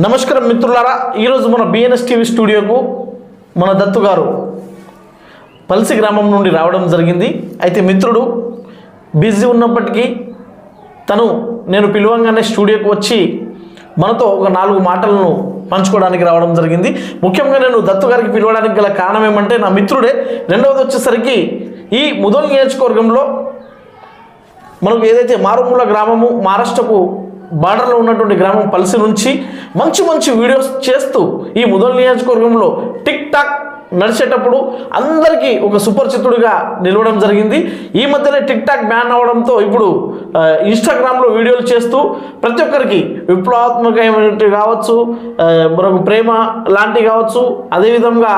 నమస్కారం మిత్రులారా ఈరోజు మన బిఎన్ఎస్ టీవీ స్టూడియోకు మన దత్తు గారు పల్సి గ్రామం నుండి రావడం జరిగింది. అయితే మిత్రుడు బిజీ ఉన్నప్పటికీ తను నేను పిలవంగానే స్టూడియోకి వచ్చి మనతో ఒక నాలుగు మాటలను పంచుకోవడానికి రావడం జరిగింది. ముఖ్యంగా నేను దత్తు గారికి పిలవడానికి గల కారణం ఏమంటే నా మిత్రుడే రెండవది వచ్చేసరికి ఈ ముదోల్ నియోజకవర్గంలో మనకు ఏదైతే మారుమూల గ్రామము మహారాష్ట్రకు బార్డర్లో ఉన్నటువంటి గ్రామం పల్సి నుంచి మంచి మంచి వీడియోస్ చేస్తూ ఈ ముదల్ నియోజకవర్గంలో టిక్ టాక్ నడిచేటప్పుడు అందరికీ ఒక సుపరిచితుడిగా నిలవడం జరిగింది. ఈ మధ్యనే టిక్ టాక్ బ్యాన్ అవడంతో ఇప్పుడు ఇన్స్టాగ్రామ్లో వీడియోలు చేస్తూ ప్రతి ఒక్కరికి విప్లవాత్మకమైనవి కావచ్చు మనకు ప్రేమ లాంటివి కావచ్చు అదేవిధంగా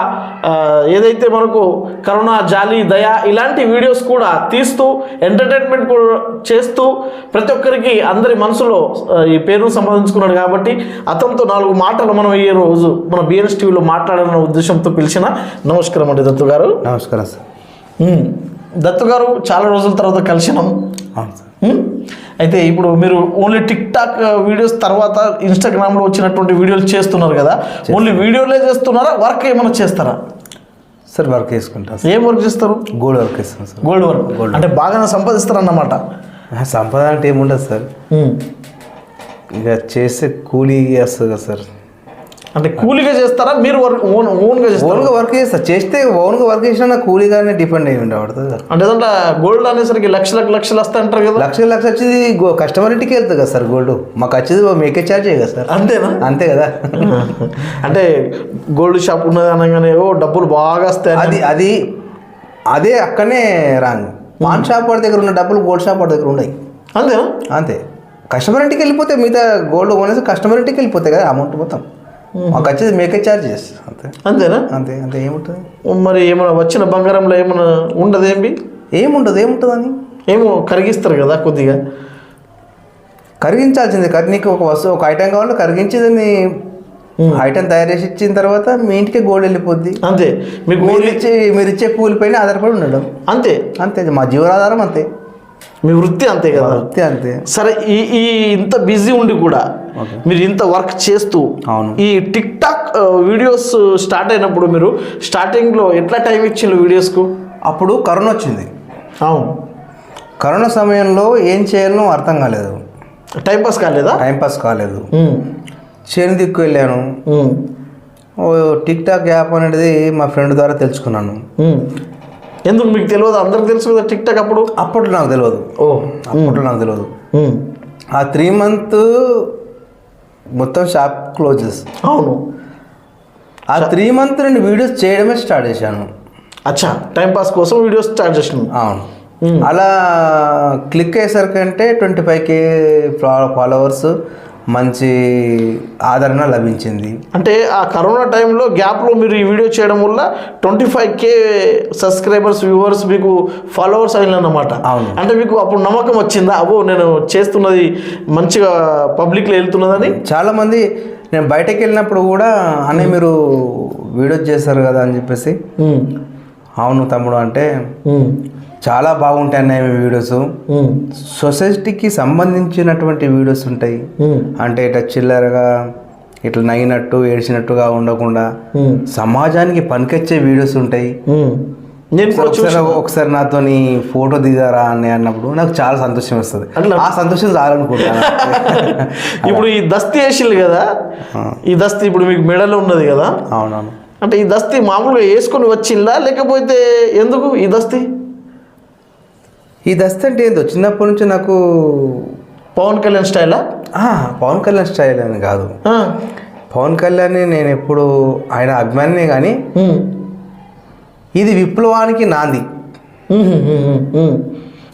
ఏదైతే మనకు కరుణ జాలి దయ ఇలాంటి వీడియోస్ కూడా తీస్తూ ఎంటర్టైన్మెంట్ కూడా చేస్తూ ప్రతి ఒక్కరికి అందరి మనసులో ఈ పేరును సంపాదించుకున్నాడు కాబట్టి అతనితో నాలుగు మాటలు మనం ఈ రోజు మన బిఎన్ఎస్ టీవీలో మాట్లాడాలన్న ఉద్దేశంతో పిలిచిన నమస్కారం అండి దత్తు గారు. నమస్కారం సార్. దత్తు గారు చాలా రోజుల తర్వాత కలిసినాం. అవును సార్. ఉమ్, అయితే ఇప్పుడు మీరు ఓన్లీ టిక్ టాక్ వీడియోస్ తర్వాత ఇన్స్టాగ్రామ్లో వచ్చినటువంటి వీడియోలు చేస్తున్నారు కదా ఓన్లీ వీడియోలే చేస్తున్నారా వర్క్ ఏమైనా చేస్తారా? సార్ వర్క్ చేసుకుంటాం సార్. ఏం వర్క్ చేస్తారు? గోల్డ్ వర్క్ చేస్తాం సార్. Gold work. అంటే బాగానే సంపాదిస్తారన్నమాట. ఆహా, సంపద అంటే ఏముండదు సార్. ఇక చేస్తే కూలీ వస్తుంది కదా సార్. అంటే కూలీగా చేస్తారా? మీరు వర్క్ ఓన్ ఓన్గా చేస్తారా? ఓన్గా వర్క్ చేస్తా. చేస్తే ఓన్గా వర్క్ చేసినా కూలీగానే డిపెండ్ అయి ఉండబడుతుంది కదా. అంటే ఏదంటే గోల్డ్ అనేసరికి లక్షలకు లక్షలు వస్తాయి అంటారు కదా. లక్ష లక్ష వచ్చేది కస్టమర్ ఇంటికి వెళ్తుంది కదా సార్ గోల్డ్. మాకు వచ్చేది మేకే ఛార్జ్ కదా సార్. అంతేనా? అంతే కదా. అంటే గోల్డ్ షాప్ ఉన్నది అనగానే ఓ డబ్బులు బాగా వస్తాయి అది అది అదే అక్కడనే రాంగ్. పాన్ షాప్ వాడి దగ్గర ఉన్న డబ్బులు గోల్డ్ షాప్ వాడి దగ్గర ఉన్నాయి. అంతేనా? అంతే. కస్టమర్ ఇంటికి వెళ్ళిపోతే మిగతా గోల్డ్ కొనేసి కస్టమర్ ఇంటికి వెళ్ళిపోతాయి కదా అమౌంట్ మొత్తం. మాకు వచ్చేది మేకే ఛార్జెస్ అంతే. అంతేనా? అంతే అంతే. ఏముంటుంది? మరి ఏమైనా వచ్చిన బంగారంలో ఏమైనా ఉండదేమి ఏముంటుంది ఏముంటుంది అని ఏమో కరిగిస్తారు కదా కొద్దిగా. కరిగించాల్సిందే. కరి నీకు ఒక వస్తువు ఒక ఐటెం కావాలంటే కరిగించి దాన్ని ఐటెం తయారు చేసి ఇచ్చిన తర్వాత మీ ఇంటికి గోల్డ్ వెళ్ళిపోద్ది. అంతే. మీకు మీరు ఇచ్చే మీరు ఇచ్చే కూలి పైన ఆధారపడి ఉండడం. అంతే. అంతే మా జీవనాధారం అంతే. మీ వృత్తి అంతే కదా? అంతే అంతే. సరే ఈ ఈ ఇంత బిజీ ఉండి కూడా. మీరు ఇంత వర్క్ చేస్తూ అవును. ఈ టిక్ టాక్ వీడియోస్ స్టార్ట్ అయినప్పుడు మీరు స్టార్టింగ్లో ఎట్లా టైం ఇచ్చిండ్రు వీడియోస్కు? అప్పుడు కరోనా వచ్చింది. అవును. కరోనా సమయంలో ఏం చేయాలో అర్థం కాలేదు. టైం పాస్ కాలేదా? టైంపాస్ కాలేదు. చేను దిక్కు వెళ్ళాను. టిక్ టాక్ యాప్ అనేది మా ఫ్రెండ్ ద్వారా తెలుసుకున్నాను. ఎందుకు మీకు తెలియదు? అందరికి తెలుసు కదా టిక్ టాక్ అప్పుడు? అప్పట్లో నాకు తెలియదు. ఓ. అప్పట్లో నాకు తెలియదు. ఆ త్రీ మంత్ మొత్తం షాప్ క్లోజెస్. అవును. ఆ త్రీ మంత్ నేను వీడియోస్ చేయడమే స్టార్ట్ చేశాను. అచ్చా. టైం పాస్ కోసం వీడియోస్ స్టార్ట్ చేసినాం అవును. అలా క్లిక్ అయ్యేసరికి అంటే ట్వంటీ ఫైవ్ కే ఫాలోవర్స్ మంచి ఆదరణ లభించింది. అంటే ఆ కరోనా టైంలో గ్యాప్లో మీరు ఈ వీడియో చేయడం వల్ల twenty five K subscribers viewers మీకు ఫాలోవర్స్ అయినమాట అవును. అంటే మీకు అప్పుడు నమ్మకం వచ్చిందా? అబ్బో నేను చేస్తున్నది మంచిగా పబ్లిక్లో వెళ్తున్నదని? చాలామంది నేను బయటకు వెళ్ళినప్పుడు కూడా అనే మీరు వీడియోస్ చేస్తారు కదా అని చెప్పేసి. అవును తమ్ముడు అంటే చాలా బాగుంటాయి అన్నయ్య మీ వీడియోస్. సొసైటీకి సంబంధించినటువంటి వీడియోస్ ఉంటాయి. అంటే ఇట్లా చిల్లరగా ఇట్లా నగినట్టు ఏడ్చినట్టుగా ఉండకుండా సమాజానికి పనికొచ్చే వీడియోస్ ఉంటాయి. నేను ఒకసారి చూసాను ఒకసారి నాతో ఫోటో దిగారా అని అన్నప్పుడు నాకు చాలా సంతోషం వస్తుంది. అట్లా? ఆ సంతోషం చాలనుకుంటాను ఇప్పుడు ఈ దస్తి వేసిల్లు కదా ఈ దస్తి ఇప్పుడు మీకు మెడలో ఉన్నది కదా? అవునవును. అంటే ఈ దస్తి మామూలుగా వేసుకొని వచ్చిందా? లేకపోతే ఎందుకు ఈ దస్తి? ఈ దస్తి అంటే ఏందో? చిన్నప్పటి నుంచి నాకు పవన్ కళ్యాణ్ స్టైలా? పవన్ కళ్యాణ్ స్టైల్ అని కాదు. పవన్ కళ్యాణ్ నేను ఎప్పుడు ఆయన అభిమానినే కానీ ఇది విప్లవానికి నాంది.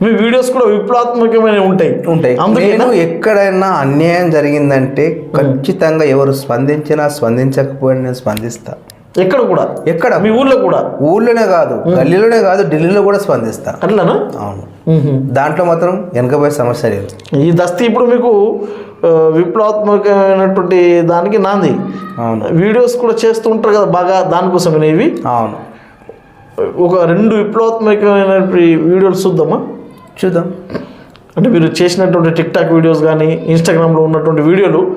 మీ వీడియోస్ కూడా విప్లవాత్మకమైన ఉంటాయి. ఉంటాయి. అందుకే నేను ఎక్కడైనా అన్యాయం జరిగిందంటే ఖచ్చితంగా ఎవరు స్పందించినా స్పందించకపోయినా నేను స్పందిస్తా. ఎక్కడ కూడా. ఎక్కడ? మీ ఊర్లో కూడా. ఊళ్ళోనే కాదు గల్లీలోనే కాదు ఢిల్లీలో కూడా స్పందిస్తా. అట్లానా అవును. దాంట్లో మాత్రం వెనకపోయే సమస్య లేదు. ఈ దస్తి ఇప్పుడు మీకు విప్లవాత్మకమైనటువంటి దానికి నాంది. అవును. వీడియోస్ కూడా చేస్తూ ఉంటారు కదా బాగా దానికోసమే ఇవి అవును. ఒక రెండు విప్లవాత్మకమైన వీడియోలు చూద్దామా? చూద్దాం. అంటే మీరు చేసినటువంటి టిక్ టాక్ వీడియోస్ కానీ ఇన్స్టాగ్రామ్లో ఉన్నటువంటి వీడియోలు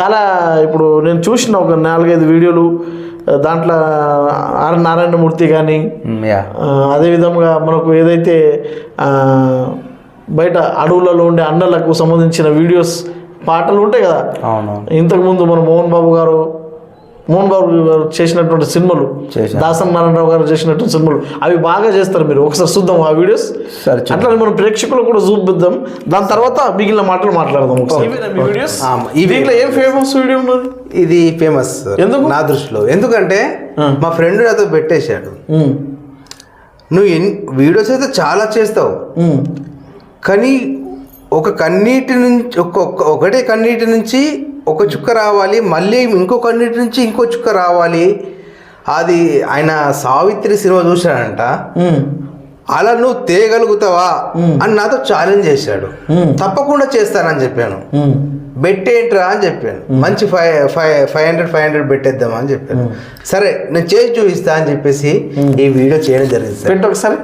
చాలా ఇప్పుడు నేను చూసిన ఒక నాలుగైదు వీడియోలు దాంట్లో ఆర్ నారాయణమూర్తి కానీ అదేవిధంగా మనకు ఏదైతే బయట అడవులలో ఉండే అన్నలకు సంబంధించిన వీడియోస్ పాటలు ఉంటాయి కదా? అవును ఇంతకుముందు మన మోహన్ బాబు గారు మోహన్ బాబు గారు చేసినటువంటి సినిమాలు. దాసన్ నారాయణరావు గారు చేసినటువంటి సినిమాలు అవి బాగా చేస్తారు మీరు. ఒకసారి చూద్దాం ఆ వీడియోస్. అట్లా మనం ప్రేక్షకులు కూడా చూపిద్దాం. దాని తర్వాత మిగిలిన మాటలు మాట్లాడదాం. దీంట్లో ఏం ఫేమస్ వీడియో ఉన్నది? ఇది ఫేమస్ ఎందుకు? నా దృష్టిలో. ఎందుకంటే. మా ఫ్రెండ్ నాతో పెట్టేశాడు. నువ్వు ఎన్ వీడియోస్ అయితే చాలా చేస్తావు. కానీ ఒక కన్నీటి నుంచి ఒక ఒక- ఒకటే కన్నీటి నుంచి ఒక చుక్క రావాలి మళ్ళీ ఇంకో కన్నీటి నుంచి ఇంకో చుక్క రావాలి. అది ఆయన సావిత్రి సినిమా చూశాడంట. అలా నువ్వు తేయగలుగుతావా. అని నాతో ఛాలెంజ్ చేశాడు. తప్పకుండా చేస్తానని చెప్పాను. బెట్ ఏంట్రా అని చెప్పాను. మంచి five five five hundred five hundred పెట్టేద్దామా అని చెప్పాను. సరే నేను చేసి చూపిస్తా అని చెప్పేసి ఈ వీడియో చేయడం జరిగింది సార్. పెట్టు ఒకసారి.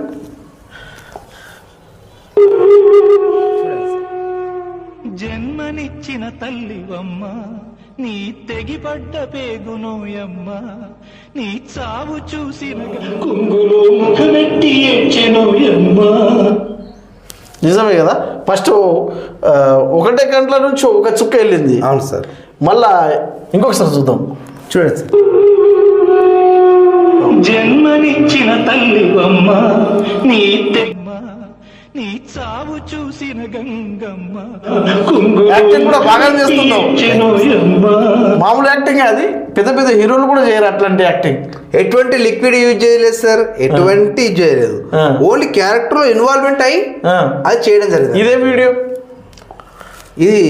జన్మనిచ్చిన తల్లివమ్మ నీ తెగిపడ్డ పేగునోయమ్మ నీ చావు చూసిన కుంగులో ముఖమెట్టి ఏడ్చెనోయమ్మ నిజమే కదా? ఫస్ట్ ఒకటే గంటల నుంచి ఒక చుక్క వెళ్ళింది. అవును సార్. మళ్ళా ఇంకొకసారి చూద్దాం. చూడండి. సార్ జన్మనిచ్చిన తల్లివమ్మ నీ తెమ్మ నీ చావు చూసిన గంగమ్మ. యాక్టింగ్ కూడా బాగానే చేస్తున్నావు. ఏడ్చెనోయమ్మ. మామూలు యాక్టింగ్ అది? పెద్ద పెద్ద హీరోలు కూడా చేయరు అట్లాంటి యాక్టింగ్ ఎటువంటి లిక్విడ్ యూజ్ చేయలేదు సార్ ఎటువంటి యూజ్ చేయలేదు. ఓన్లీ క్యారెక్టర్లో ఇన్వాల్వ్మెంట్ అయ్యి ఆ, అది చేయడం జరిగింది. ఇదే వీడియో ఇది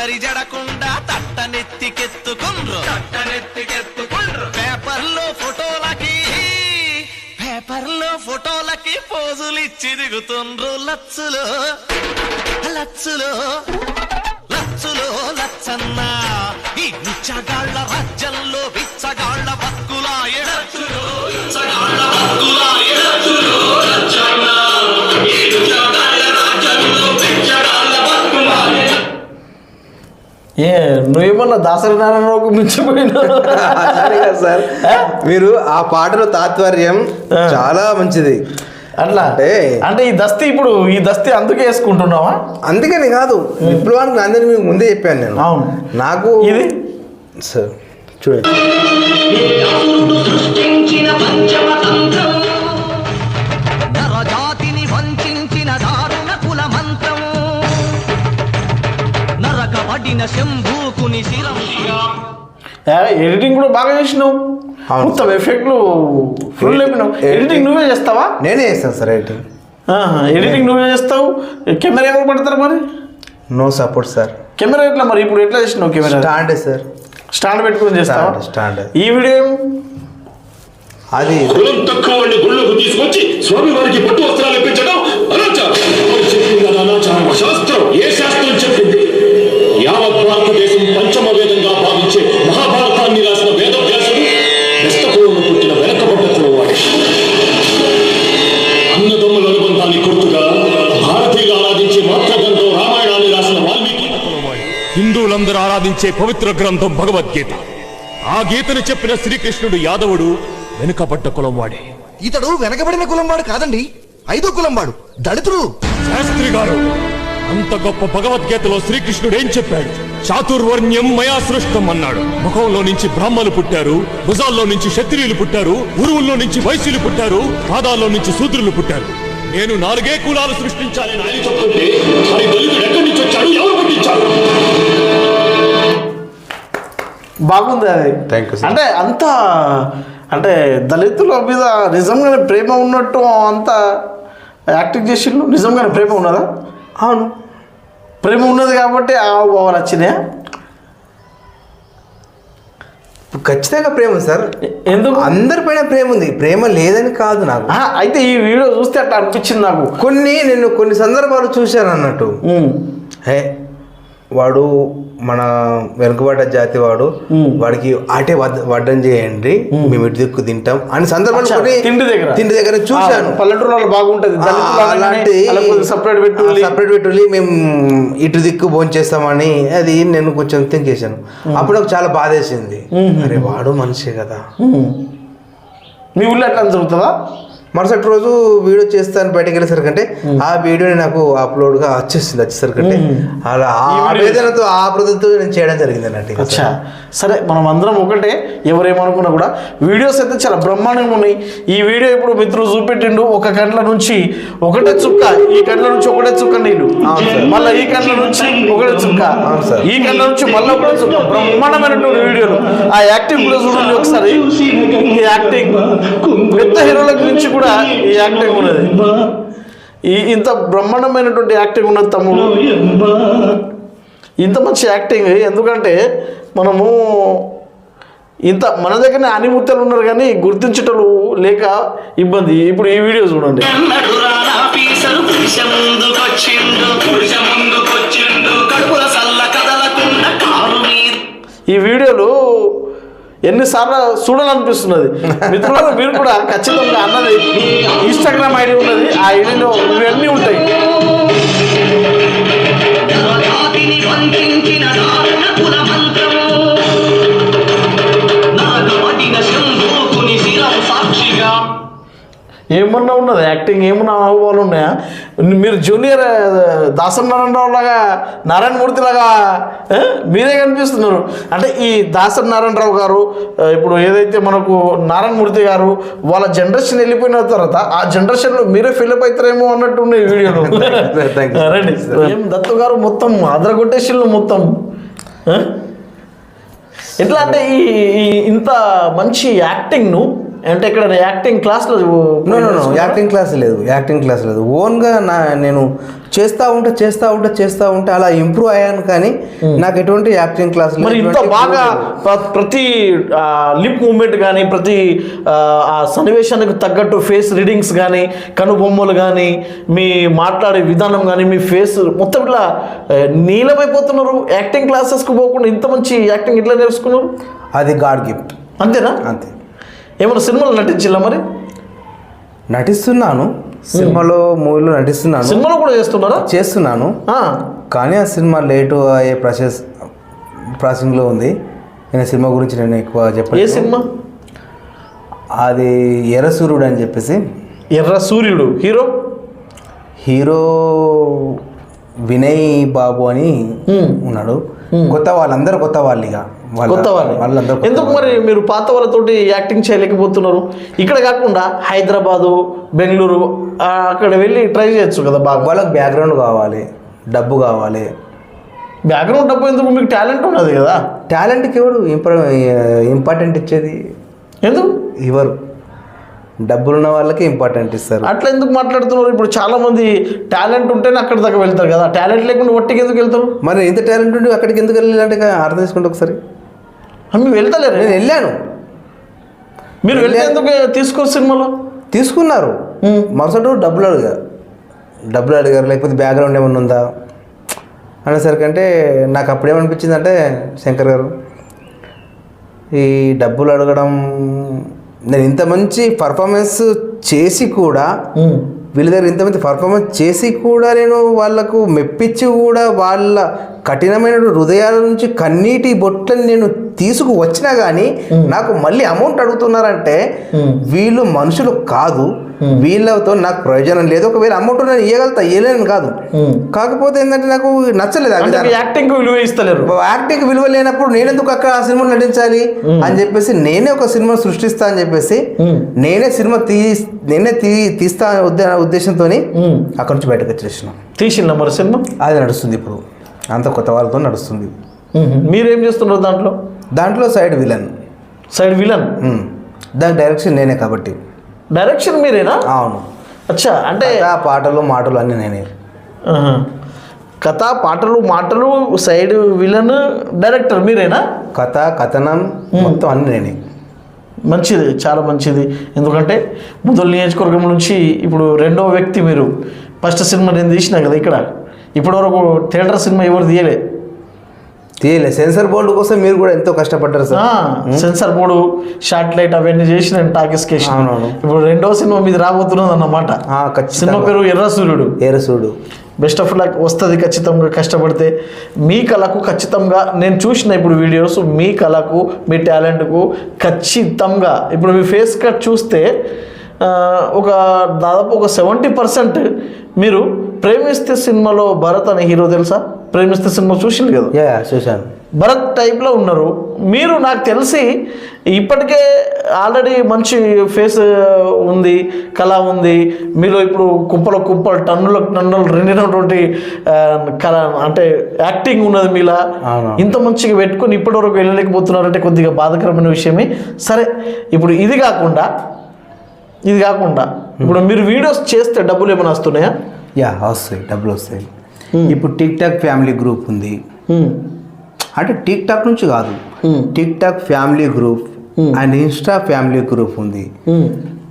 అంగిస్తరి జడకుండా తట్టనెత్తికెత్తుకుండ్రు. తట్టనెత్తికెత్తుకుండ్రు. పేపర్లో ఫోటోలకి పేపర్లో ఫోటోలకి పోజులు ఇచ్చి దిగుతుండ్రు లచ్చులు. లచ్చులు లచ్చులో లచ్చన్న. ఈ నిచ్చగాళ్ళ రాజ్యంలో నువ్వేమన్నా దాసరి నారాయణరావుకు మించిపోయినా? సార్ మీరు ఆ పాటలో తాత్పర్యం. చాలా మంచిది. అట్లా? అంటే- అంటే ఈ దస్తి ఇప్పుడు ఈ దస్తి అందుకే వేసుకుంటున్నావా? అందుకని కాదు విప్లవానికి అందరినీ మీకు ముందే చెప్పాను నేను. అవును. నాకు ఇది? సార్ చూడండి. సృష్టించిన ఎడిటింగ్ కూడా బాగా చేసినావు. మొత్తం ఎఫెక్ట్లు ఫుల్ లేపినావు ఎడిటింగ్- ఎడిటింగ్ నువ్వే చేస్తావా? నేనే చేస్తాను సార్ ఆహా, ఎడిటింగ్ నువ్వే చేస్తావు. కెమెరా ఎవరు పడతారు మరి? No support sir. కెమెరా ఎట్లా మరి? ఇప్పుడు ఎట్లా చేసినావు కెమెరా? Stand sir. స్టాండ్ పెట్టుకుని చేస్తావా? స్టాండ్ ఈ వీడియో? అది కులం తక్కువ వాడిని గుళ్ళకు తీసుకొచ్చి స్వామి వారికి పట్టు వస్త్రాలు ఇప్పించడం అనాచారం శాస్త్రం ఏ శాస్త్రం చెప్పింది భారతదేశం పంచమ వేదంగా భావించే మహాభారతాన్ని రాసిన వేదవ్యాసుడు పుట్టిన అన్నదమ్ముల అనుబంధాన్ని గుర్తుగా భారతీయులు ఆరాధించే మాతృగ్రంథం రామాయణాన్ని రాసిన వాల్మీకి హిందువులందరూ ఆరాధించే పవిత్ర గ్రంథం భగవద్గీత. ఆ గీతను చెప్పిన శ్రీకృష్ణుడు యాదవుడు వెనుకబడ్డ కులం వాడే. ఇతడు వెనకబడిన కులం వాడు కాదండి ఐదో కులం వాడు దళితుడు. శాస్త్రి గారు అంత గొప్ప భగవద్గీతలో శ్రీకృష్ణుడు ఏం చెప్పాడు? చాతుర్వర్ణ్యం మయా సృష్టం అన్నాడు ముఖంలో నుంచి బ్రాహ్మలు పుట్టారు భుజాల్లో నుంచి క్షత్రియులు పుట్టారు ఉరువుల్లో నుంచి వైశ్యులు పుట్టారు పాదాల్లో నుంచి శూద్రులు పుట్టారు. నేను నాలుగే కులాలు సృష్టించాలని ఆయన చెప్తుంటే మరి దళితుడు ఎక్కడి నుంచి వచ్చాడు? ఎవరు పుట్టించాడు బాగుంది అది. అంటే అంత అంటే దళితుల మీద నిజంగానే ప్రేమ ఉన్నట్టు అంత యాక్టింగ్ చేసిండు నిజంగానే ప్రేమ ఉన్నదా? అవును. ప్రేమ ఉన్నది కాబట్టి ఆ భావాలు వచ్చినాయా? ఖచ్చితంగా ప్రేమ సార్. ఎందుకు? అందరిపైన ప్రేమ ఉంది. ప్రేమ లేదని కాదు నాకు. అయితే ఈ వీడియో చూస్తే అట్లా అనిపించింది నాకు. కొన్ని నేను కొన్ని సందర్భాలు చూశాను అన్నట్టు. హే వాడు మన వెనుకబడ్డ జాతి వాడు వాడికి ఆటే వడ్- వడ్డం చేయండి. మేము. ఇటు దిక్కు తింటాం అని సందర్భాలు కొన్ని తిండి దగ్గర. తిండి దగ్గర చూశాను. ఆ, పల్లెటూరులో బాగుంటది అలాంటి సపరేట్ పెట్టి సపరేట్ పెట్టుల్లి మేము ఇటు దిక్కు భోంచేస్తామని అది నేను కొంచెం థింక్ చేశాను. అప్పుడు చాలా బాధేసింది అరే వాడు మనిషే కదా. మీ ఊళ్ళో ఎట్లా జరుగుతుందా? మరుసటి రోజు వీడియో చేస్తాను బయటకు వెళ్ళేసరికంటే ఆ వీడియోని నాకు అప్లోడ్గా వచ్చేసింది వచ్చేసరికంటే అలా ఆ ఆపదతో నేను చేయడం జరిగింది అన్నట్టు సరే మనం అందరం ఒకటే ఎవరేమనుకున్నా కూడా వీడియోస్ అయితే చాలా బ్రహ్మాండంగా ఉన్నాయి. ఈ వీడియో ఇప్పుడు మిత్రులు చూపెట్టిండు ఒక కండ్ల నుంచి ఒకటే చుక్క ఈ కండ్ల నుంచి ఒకటే చుక్క నీళ్ళు మళ్ళీ ఈ కండ్ల నుంచి ఒకటే చుక్క. అవును సార్. ఈ కండ్ల నుంచి మళ్ళీ ఒకటే చుక్క. బ్రహ్మాండమైనటువంటి వీడియోలు. ఆ యాక్టింగ్ కూడా చూడండి ఒకసారి. ఈ యాక్టింగ్. పెద్ద హీరోల గురించి కూడా ఈ యాక్టింగ్ ఉన్నది. ఈ ఇంత బ్రహ్మాండమైనటువంటి యాక్టింగ్ ఉన్నది తమ్ముడు. ఇంత మంచి యాక్టింగ్ ఎందుకంటే మనము ఇంత మన దగ్గరనే అనిముత్తలు ఉన్నారు కానీ గుర్తించటలు లేక ఇబ్బంది. ఇప్పుడు ఈ వీడియో చూడండి. ఈ వీడియోలు ఎన్నిసార్లు చూడాలనిపిస్తున్నది. మిత్రులకు మీరు కూడా ఖచ్చితంగా అన్నది ఇన్స్టాగ్రామ్ ఐడి ఉన్నది. ఆ ఐడిలో ఇవన్నీ ఉంటాయి. ఏమన్నా ఉన్నది? యాక్టింగ్ ఏమన్నా అనుభవాలు ఉన్నాయా? మీరు జూనియర్ దాసం నారాయణరావు లాగా నారాయణమూర్తి లాగా మీరే కనిపిస్తున్నారు. అంటే ఈ దాసం నారాయణరావు గారు ఇప్పుడు ఏదైతే మనకు నారాయణమూర్తి గారు వాళ్ళ జనరేషన్ వెళ్ళిపోయిన తర్వాత ఆ జనరేషన్లో మీరే ఫిల్అప్ అవుతారేమో అన్నట్టు ఉన్నాయి వీడియోలు. రండి. ఏం దత్తు గారు మొత్తం అదరగొట్టేసిళ్ళు మొత్తం? ఎట్లా అంటే ఈ ఇంత మంచి యాక్టింగ్ను అంటే ఇక్కడ యాక్టింగ్ క్లాస్లో యాక్టింగ్ క్లాస్ లేదు. యాక్టింగ్ క్లాస్ లేదు. ఓన్గా నా నేను చేస్తా ఉంటే చేస్తా ఉంటే చేస్తా ఉంటే అలా ఇంప్రూవ్ అయ్యాను కానీ నాకు ఎటువంటి యాక్టింగ్ క్లాస్ మరి ఇంత బాగా ప్ర- ప్రతి లిప్ మూమెంట్ కానీ ప్రతి ఆ, సన్నివేశానికి తగ్గట్టు ఫేస్ రీడింగ్స్ కానీ కనుబొమ్మలు కానీ మీ మాట్లాడే విధానం కానీ మీ ఫేస్ మొత్తం ఇట్లా నీలమైపోతున్నారు. యాక్టింగ్ క్లాసెస్కి పోకుండా ఇంత మంచి యాక్టింగ్ ఇట్లా నేర్చుకున్నారు? అది గాడ్ గిఫ్ట్. అంతేనా? అంతే. ఏమైనా సినిమాలు నటించిల్లా మరి? నటిస్తున్నాను. సినిమాలో మూవీలో నటిస్తున్నాను. సినిమాలో కూడా చేస్తున్నారా? చేస్తున్నాను. కానీ ఆ సినిమా లేటు అయ్యే ప్రాసెస్ ప్రాసెసింగ్లో ఉంది. నేను సినిమా గురించి నేను ఎక్కువ ఏ చెప్పాను సినిమా? అది ఎర్రసూర్యుడు అని చెప్పేసి. ఎర్ర సూర్యుడు. హీరో? హీరో వినయ్ బాబు అని. ఉన్నాడు. కొత్త వాళ్ళందరూ కొత్త వాళ్ళు ఇక కొత్త వాళ్ళు ఎందుకు మరి మీరు పాత వాళ్ళతోటి యాక్టింగ్ చేయలేకపోతున్నారు? ఇక్కడ కాకుండా హైదరాబాదు బెంగళూరు అక్కడ వెళ్ళి ట్రై చేయొచ్చు కదా బాగా. వాళ్ళకి బ్యాక్గ్రౌండ్ కావాలి డబ్బు కావాలి. బ్యాక్గ్రౌండ్ డబ్బు ఎందుకు? మీకు టాలెంట్ ఉన్నది కదా. టాలెంట్కి ఎవడు ఇంపా ఇంపార్టెంట్ ఇచ్చేది? ఎందుకు? ఇవ్వరు డబ్బులున్న వాళ్ళకి ఇంపార్టెంట్ ఇస్తారు. అట్లా ఎందుకు మాట్లాడుతున్నారు? ఇప్పుడు చాలా మంది టాలెంట్ ఉంటేనే అక్కడ దాకా వెళ్తారు కదా. టాలెంట్ లేకుండా ఒట్టికి ఎందుకు వెళ్తారు? మరి ఇంత టాలెంట్ ఉండి అక్కడికి ఎందుకు వెళ్ళాలంటే అర్థం చేసుకుంటే ఒకసారి. మీరు వెళ్తలేరు. నేను వెళ్ళాను. మీరు వెళ్తే ఎందుకు తీసుకోరు సినిమాలో? తీసుకున్నారు. మరుసటి రోజు డబ్బులు అడిగారు డబ్బులు అడిగారు లేకపోతే బ్యాక్గ్రౌండ్ ఏమన్నా ఉందా? అనేసరికి అంటే నాకు అప్పుడు ఏమనిపించింది అంటే శంకర్ గారు ఈ డబ్బులు అడగడం నేను ఇంత మంచి పర్ఫార్మెన్స్ చేసి కూడా. వీళ్ళ దగ్గర ఇంత మంచి పర్ఫార్మెన్స్ చేసి కూడా నేను వాళ్ళకు మెప్పించి కూడా వాళ్ళ కఠినమైన హృదయాల నుంచి కన్నీటి బొట్టని నేను తీసుకు వచ్చినా కానీ నాకు మళ్ళీ అమౌంట్ అడుగుతున్నారంటే వీళ్ళు మనుషులు కాదు. వీళ్ళతో నాకు ప్రయోజనం లేదు. ఒకవేళ అమౌంట్ నేను ఇవ్వగలుగుతా ఇవ్వలేను కాదు. కాకపోతే ఏంటంటే నాకు నచ్చలేదు యాక్టింగ్ విలువ ఇస్తలేరు. యాక్టింగ్ విలువ లేనప్పుడు నేనెందుకు అక్కడ ఆ సినిమా నటించాలి? అని చెప్పేసి నేనే ఒక సినిమా సృష్టిస్తా అని చెప్పేసి నేనే సినిమా తీ నేనే తీ తీస్తా ఉద్దే ఉద్దేశంతో అక్కడ నుంచి బయటకు వచ్చేసిన. తీసిందా మరి సినిమా? అది నడుస్తుంది ఇప్పుడు. అంత కొత్త వాళ్ళతో నడుస్తుంది. మీరేం చేస్తున్నారు దాంట్లో? దాంట్లో సైడ్ విలన్. Side villain? దాని డైరెక్షన్ నేనే కాబట్టి. డైరెక్షన్ మీరేనా? అవును. అచ్చా అంటే కథ, పాటలు మాటలు అన్నీ నేనే. కథ పాటలు మాటలు సైడ్ విలన్ డైరెక్టర్ మీరేనా? కథ కథనం మొత్తం అన్నీ నేనే. మంచిది చాలా మంచిది. ఎందుకంటే ముదల్ నియోజకవర్గం నుంచి ఇప్పుడు రెండవ వ్యక్తి మీరు. ఫస్ట్ సినిమా నేను తీసినా కదా ఇక్కడ. ఇప్పటివరకు థియేటర్ సినిమా ఎవరు తీయలే. తీయలే. సెన్సర్ బోర్డు కోసం మీరు కూడా ఎంతో కష్టపడ్డారు sir. Censor board short light అవన్నీ చేసి నేను టాకీస్ కేసిన అవునవును. ఇప్పుడు రెండో సినిమా మీద రాబోతున్నది అన్నమాట. సినిమా పేరు ఎర్ర సూర్యుడు ఏరసూడు బెస్ట్ ఆఫ్ లక్ వస్తుంది ఖచ్చితంగా కష్టపడితే. మీ కళకు ఖచ్చితంగా నేను చూసిన ఇప్పుడు వీడియోస్ మీ కళకు మీ టాలెంట్కు ఖచ్చితంగా. ఇప్పుడు మీ ఫేస్ కట్ చూస్తే ఒక దాదాపు ఒక సెవెంటీ పర్సెంట్ మీరు ప్రేమిస్తే సినిమాలో భరత్ అనే హీరో తెలుసా? ప్రేమిస్తే సినిమా చూసిండు కదా? యా చూశాను. భరత్ టైప్లో ఉన్నారు. మీరు నాకు తెలిసి ఇప్పటికే ఆల్రెడీ మంచి ఫేస్ ఉంది కళ ఉంది. మీలో ఇప్పుడు కుప్పల కుప్పలు టన్నుల టన్నులు రెండినటువంటి కళ అంటే యాక్టింగ్ ఉన్నది మీలా. ఇంత మంచిగా పెట్టుకొని ఇప్పటివరకు వెళ్ళలేకపోతున్నారంటే కొద్దిగా బాధకరమైన విషయమే. సరే ఇప్పుడు ఇది కాకుండా ఇది కాకుండా ఇప్పుడు మీరు వీడియోస్ చేస్తే డబ్బులు ఏమైనా వస్తున్నాయా? యా వస్తాయి డబ్బులు వస్తాయి ఇప్పుడు టిక్ టాక్ ఫ్యామిలీ గ్రూప్ ఉంది. ఉమ్, అంటే టిక్ టాక్ నుంచి కాదు. Hmm. TikTok family group and insta family group ఉంది.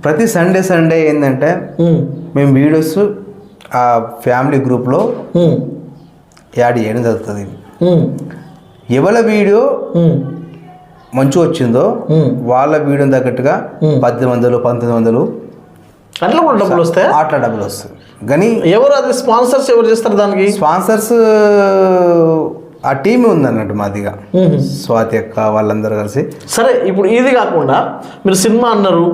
ప్రతి సండే సండే ఏంటంటే మేము వీడియోస్ ఆ ఫ్యామిలీ గ్రూప్లో యాడ్ చేయడం జరుగుతుంది. ఎవరి వీడియో మంచిగా వచ్చిందో Hmm. వాళ్ళ వీడియో తగ్గట్టుగా Hmm. పద్దెనిమిది వందలు పంతొమ్మిది వందలు అట్లా కూడా డబ్బులు వస్తాయా? అట్లా డబ్బులు వస్తాయి. కానీ ఎవరు అది? స్పాన్సర్స్ ఎవరు చేస్తారు దానికి? స్పాన్సర్స్ ఆ టీం ఉందన్నట్టు మాదిగా. స్వాతి అక్క వాళ్ళందరూ కలిసి. సరే ఇప్పుడు ఇది కాకుండా మీరు సినిమా అన్నారు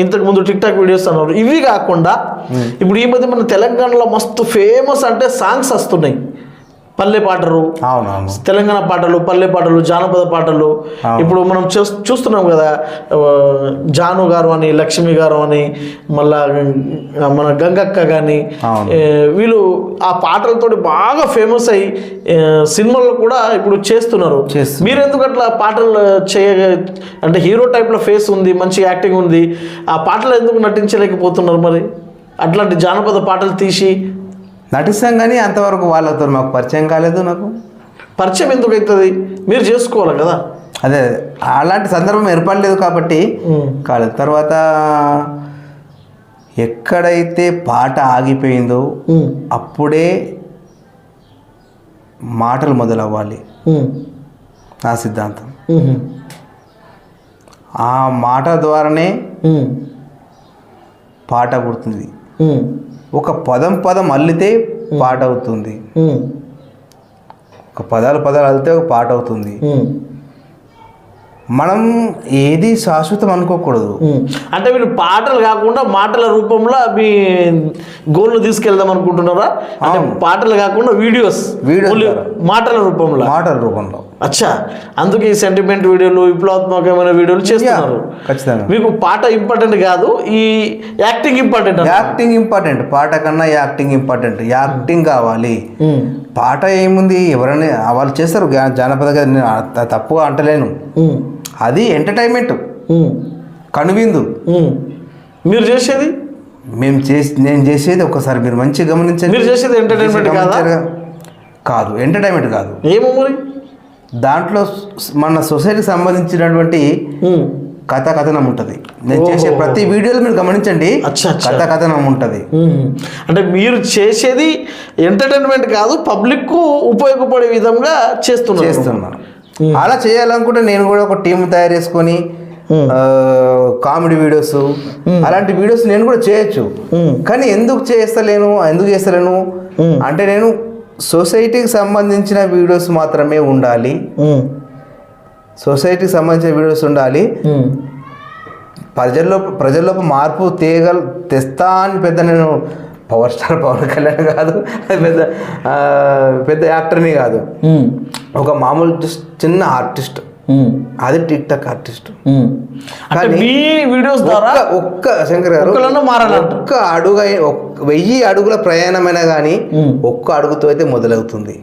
ఇంతకు ముందు టిక్ టాక్ వీడియోస్ అన్నారు ఇవి కాకుండా ఇప్పుడు ఈ మధ్య మన తెలంగాణలో మస్తు ఫేమస్ అంటే సాంగ్స్ వస్తున్నాయి. పల్లె పాటలు అవునవును తెలంగాణ పాటలు పల్లె పాటలు జానపద పాటలు. ఇప్పుడు మనం చూస్- చూస్తున్నాం కదా జాను గారు అని లక్ష్మి గారు అని మళ్ళా మన గంగక్క కానీ. వీళ్ళు ఆ పాటలతోటి బాగా ఫేమస్ అయ్యి ఆ, సినిమాల్లో కూడా ఇప్పుడు చేస్తున్నారు చేస్తున్నారు. మీరు ఎందుకు అట్లా పాటలు చేయ అంటే హీరో టైప్లో ఫేస్ ఉంది మంచి యాక్టింగ్ ఉంది ఆ పాటలు ఎందుకు నటించలేకపోతున్నారు మరి అట్లాంటి జానపద పాటలు తీసి నటిస్తాం కానీ అంతవరకు వాళ్ళతో మాకు పరిచయం కాలేదు నాకు పరిచయం ఎందుకు అవుతుంది మీరు చేసుకోవాలి కదా అదే అలాంటి సందర్భం ఏర్పడలేదు కాబట్టి. కాలేదు తర్వాత ఎక్కడైతే పాట ఆగిపోయిందో. అప్పుడే మాటలు మొదలవ్వాలి. నా సిద్ధాంతం. ఆ మాట ద్వారానే. పాట పుడుతుంది. ఒక పదం పదం అల్లితే పాట అవుతుంది. ఒక పదాలు పదాలు అల్లితే ఒక పాట అవుతుంది. మనం ఏది శాశ్వతం అనుకోకూడదు. అంటే మీరు పాటలు కాకుండా మాటల రూపంలో మీ గోల్ను తీసుకెళ్దాం అనుకుంటున్నారా. పాటలు కాకుండా వీడియోస్ ద్వారా. మాటల రూపంలో మాటల రూపంలో అచ్చా అందుకే ఈ సెంటిమెంట్ వీడియోలు విప్లవాత్మకమైన వీడియోలు చేస్తున్నారు ఖచ్చితంగా. మీకు పాట ఇంపార్టెంట్ కాదు ఈ యాక్టింగ్ ఇంపార్టెంట్ యాక్టింగ్ ఇంపార్టెంట్ పాట కన్నా యాక్టింగ్ ఇంపార్టెంట్ యాక్టింగ్ కావాలి. పాట ఏముంది ఎవరైనా వాళ్ళు చేస్తారు జానపద నేను తప్పుగా అంటలేను. అది ఎంటర్టైన్మెంట్. కనువిందు. మీరు చేసేది మేము చేసి నేను చేసేది ఒకసారి మీరు మంచిగా గమనించండి మీరు చేసేది చేసి కాదా? ఎంటర్టైన్మెంట్ కాదు ఏమో మరి దాంట్లో మన సొసైటీకి సంబంధించినటువంటి. కథ కథనం ఉంటుంది. నేను. చేసే ప్రతి వీడియోలో మీరు గమనించండి. కథ కథనం ఉంటుంది. అంటే మీరు చేసేది ఎంటర్టైన్మెంట్ కాదు పబ్లిక్కు ఉపయోగపడే విధంగా చేస్తున్నారు. చేస్తున్నాను అలా చేయాలనుకుంటే నేను కూడా ఒక టీం తయారు చేసుకొని కామెడీ వీడియోస్ అలాంటి వీడియోస్ నేను కూడా చేయొచ్చు. కానీ ఎందుకు చేస్తలేను ఎందుకు చేస్తలేను? అంటే నేను సొసైటీకి సంబంధించిన వీడియోస్ మాత్రమే ఉండాలి. సొసైటీకి సంబంధించిన వీడియోస్ ఉండాలి. ప్రజల్లో ప్రజల్లోకి మార్పు తేగల తెస్తా అని పెద్ద నేను పవర్ స్టార్ పవన్ కళ్యాణ్ కాదు పెద్ద పెద్ద యాక్టర్ని కాదు. ఒక మామూలు చిన్న ఆర్టిస్ట్. అది టిక్ టాక్ ఆర్టిస్ట్ వీడియోస్ ద్వారా ఒక్క శంకర్ గారు. ఒక్క అడుగు వెయ్యి అడుగుల ప్రయాణమైనా కానీ. ఒక్క అడుగుతో అయితే మొదలవుతుంది.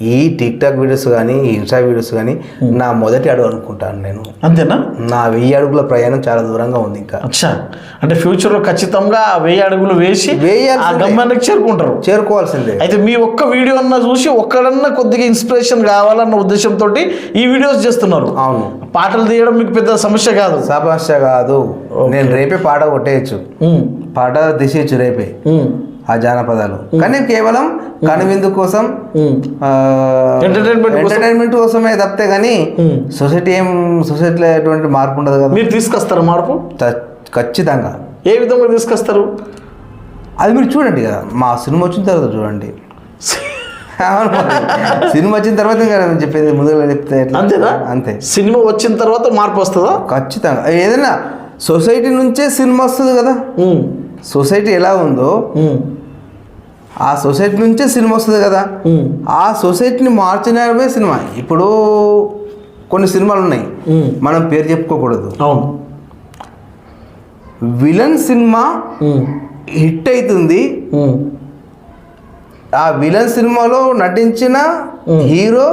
ఈ టిక్ టాక్ వీడియోస్ కానీ ఈ ఇన్స్టా వీడియోస్ కానీ నా మొదటి అడుగు అనుకుంటాను నేను. అంతేనా? నా వెయ్యి అడుగుల ప్రయాణం చాలా దూరంగా ఉంది ఇంకా. అచ్చా. అంటే ఫ్యూచర్లో ఖచ్చితంగా ఆ వెయ్యి అడుగులు వేసి ఆ వేయాల్సిందే. గమ్యానికి చేరుకుంటారు. చేరుకోవాల్సిందే. అయితే మీ ఒక్క వీడియో అన్న చూసి ఒక్కడన్నా కొద్దిగా ఇన్స్పిరేషన్ కావాలన్న ఉద్దేశంతో ఈ వీడియోస్ చేస్తున్నారు. అవును. పాటలు తీయడం మీకు పెద్ద సమస్య కాదు. సమస్య కాదు. నేను రేపే పాట కొట్టేయచ్చు. మ్మ్. పాట తీసేయచ్చు రేపే. మ్మ్. ఆ జానపదాలు. కానీ కేవలం కనువిందు కోసం. ఎంటర్టైన్మెంట్ కోసమే తప్పితే కానీ. సొసైటీ ఏం సొసైటీలో ఎటువంటి మార్పు ఉండదు కదా. మీరు తీసుకొస్తారా మార్పు? ఖచ్చితంగా. ఏ విధంగా తీసుకొస్తారు? అది మీరు చూడండి కదా మా సినిమా వచ్చిన తర్వాత చూడండి. సినిమా వచ్చిన తర్వాత నేను చెప్పేది ముందుగా చెప్తే? అంతేనా? అంతే. సినిమా వచ్చిన తర్వాత మార్పు వస్తుందా? ఖచ్చితంగా. ఏదైనా సొసైటీ నుంచే సినిమా వస్తుంది కదా. సొసైటీ ఎలా ఉందో. ఆ సొసైటీ నుంచే సినిమా వస్తుంది కదా. ఆ సొసైటీని మార్చినవే సినిమా ఇప్పుడు కొన్ని సినిమాలు ఉన్నాయి. మనం పేరు చెప్పుకోకూడదు అవును విలన్ సినిమా. హిట్ అవుతుంది. ఆ విలన్ సినిమాలో నటించిన. హీరో.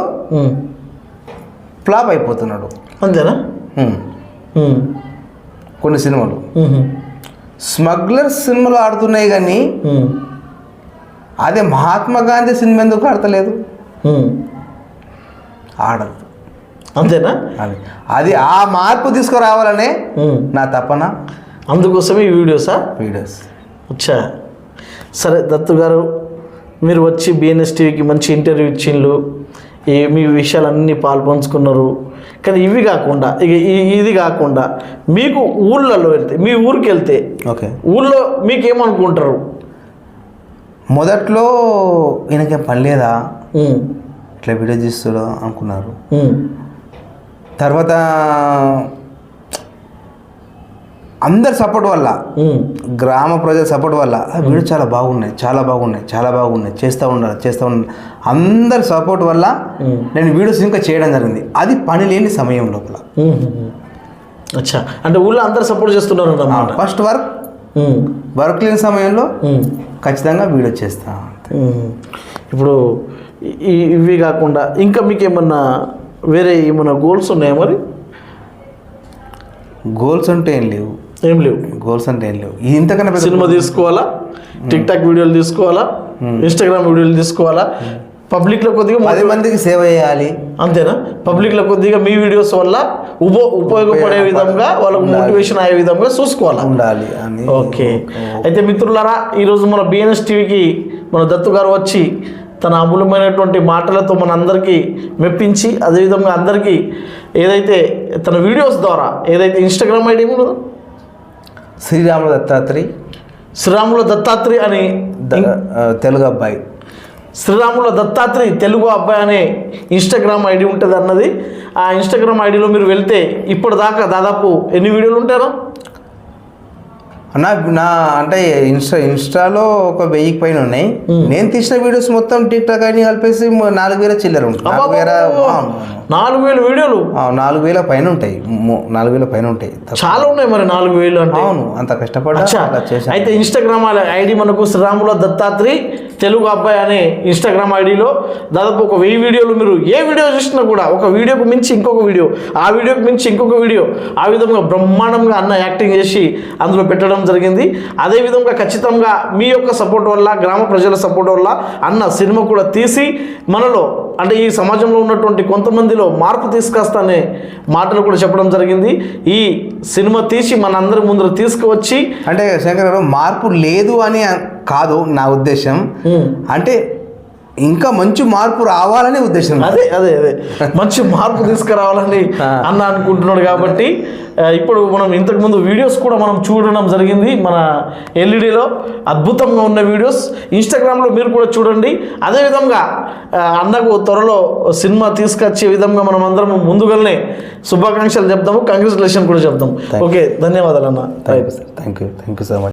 ఫ్లాప్ అయిపోతున్నాడు అంతేనా. కొన్ని సినిమాలు. స్మగ్లర్ సినిమాలు ఆడుతున్నాయి కానీ. అదే మహాత్మా గాంధీ సినిమా ఎందుకు ఆడతలేదు. ఆడదు. అంతేనా? అది. అది ఆ మార్పు తీసుకురావాలనే. నా తపన. అందుకోసమే ఈ వీడియోసా? వీడియోస్. అచ్చా. సరే దత్తు గారు మీరు వచ్చి బిఎన్ఎస్ టీవీకి మంచి ఇంటర్వ్యూ ఇచ్చిండ్రు. ఈ మీ విషయాలన్నీ పాల్పంచుకున్నారు. కానీ ఇవి కాకుండా ఇక ఇది కాకుండా మీకు ఊళ్ళల్లో వెళ్తే మీ ఊరికి వెళ్తే ఓకే. ఊళ్ళో మీకేమనుకుంటారు? మొదట్లో ఈయనకేం పని లేదా? ఇట్లా వీడియో తీస్తాడు అనుకున్నారు తర్వాత అందరి సపోర్ట్ వల్ల గ్రామ ప్రజల సపోర్ట్ వల్ల ఆ వీడియో చాలా బాగున్నాయి చాలా బాగున్నాయి చాలా బాగున్నాయి చేస్తూ ఉండాలి చేస్తూ ఉండాలి. అందరి సపోర్ట్ వల్ల నేను వీడియోస్ ఇంకా చేయడం జరిగింది. అది పని లేని సమయం లోపల. అచ్చా. అంటే ఊళ్ళో అందరు సపోర్ట్ చేస్తున్నారు ఫస్ట్ వర్క్ వర్క్ లేని సమయంలో. ఖచ్చితంగా వీడియో చేస్తా. ఇప్పుడు ఇవి కాకుండా ఇంకా మీకు ఏమన్నా వేరే ఏమన్నా గోల్స్ ఉన్నాయా మరి? గోల్స్ అంటే ఏం లేవు. ఏం లేవు. గోల్స్ అంటే ఏం లేవు. ఇంతకన్నా సినిమా తీసుకోవాలా? టిక్ టాక్ వీడియోలు తీసుకోవాలా? ఇన్స్టాగ్రామ్ వీడియోలు తీసుకోవాలా? పబ్లిక్లో కొద్దిగా పది మందికి సేవ చేయాలి. అంతేనా? పబ్లిక్లో కొద్దిగా మీ వీడియోస్ వల్ల ఉప ఉపయోగపడే విధంగా వాళ్ళకు. మోటివేషన్ అయ్యే విధంగా చూసుకోవాలా? ఉండాలి అని. ఓకే. అయితే మిత్రులారా ఈరోజు మన బిఎన్ఎస్ టీవీకి మన దత్తు గారు వచ్చి తన అమూల్యమైనటువంటి మాటలతో మన అందరికీ మెప్పించి అదేవిధంగా అందరికీ ఏదైతే తన వీడియోస్ ద్వారా ఏదైతే ఇన్స్టాగ్రామ్ ఐడి శ్రీరాముల దత్తాత్రి శ్రీరాముల దత్తాత్రి అని తెలుగు అబ్బాయి. శ్రీరాముల దత్తాత్రి తెలుగు అబ్బాయి అనే ఇన్స్టాగ్రామ్ ఐడి ఉంటుంది అన్నది ఆ ఇన్స్టాగ్రామ్ ఐడిలో మీరు వెళ్తే ఇప్పటిదాకా దాదాపు ఎన్ని వీడియోలు ఉంటాయో నా నా అంటే ఇన్స్టా ఇన్స్టాలో ఒక వెయ్యికి పైన ఉన్నాయి నేను తీసిన వీడియోస్ మొత్తం టిక్ టాక్ అని కలిపేసి నాలుగు వేల చిల్లర ఉంటుంది నాలుగు వేల నాలుగు వేల వీడియోలు? నాలుగు వేల పైన ఉంటాయి నాలుగు వేల పైన ఉంటాయి చాలా ఉన్నాయి మరి నాలుగు వేలు అంటే. అవును అంత చేశాను. అయితే ఇన్స్టాగ్రామ్ ఐడి మనకు శ్రీరాముల దత్తాత్రి తెలుగు అబ్బాయి అనే ఇన్స్టాగ్రామ్ ఐడిలో దాదాపు ఒక వెయ్యి వీడియోలు మీరు ఏ వీడియో చూసినా కూడా ఒక వీడియోకు మించి ఇంకొక వీడియో ఆ వీడియోకి మించి ఇంకొక వీడియో ఆ విధంగా బ్రహ్మాండంగా అన్న యాక్టింగ్ చేసి అందులో పెట్టడం జరిగింది. అదేవిధంగా ఖచ్చితంగా మీ యొక్క సపోర్ట్ వల్ల గ్రామ ప్రజల సపోర్ట్ వల్ల అన్న సినిమా కూడా తీసి మనలో అంటే ఈ సమాజంలో ఉన్నటువంటి కొంతమందిలో మార్పు తీసుకొస్తానే మాటలు కూడా చెప్పడం జరిగింది. ఈ సినిమా తీసి మన అందరి ముందర తీసుకువచ్చి అంటే శంకర్ గారు మార్పు లేదు అని కాదు నా ఉద్దేశం. అంటే ఇంకా మంచి మార్పు రావాలనే ఉద్దేశం అదే అదే అదే. మంచి మార్పు తీసుకురావాలని అన్న అనుకుంటున్నాడు కాబట్టి ఇప్పుడు మనం ఇంతకుముందు వీడియోస్ కూడా మనం చూడడం జరిగింది. మన ఎల్ఈడిలో అద్భుతంగా ఉన్న వీడియోస్. ఇన్స్టాగ్రామ్లో మీరు కూడా చూడండి. అదేవిధంగా అన్నకు త్వరలో సినిమా తీసుకొచ్చే విధంగా మనం అందరం ముందుగానే శుభాకాంక్షలు చెప్తాము కంగ్రాచులేషన్ కూడా చెప్తాం ఓకే ధన్యవాదాలు అన్న. Thank you thank you thank you so much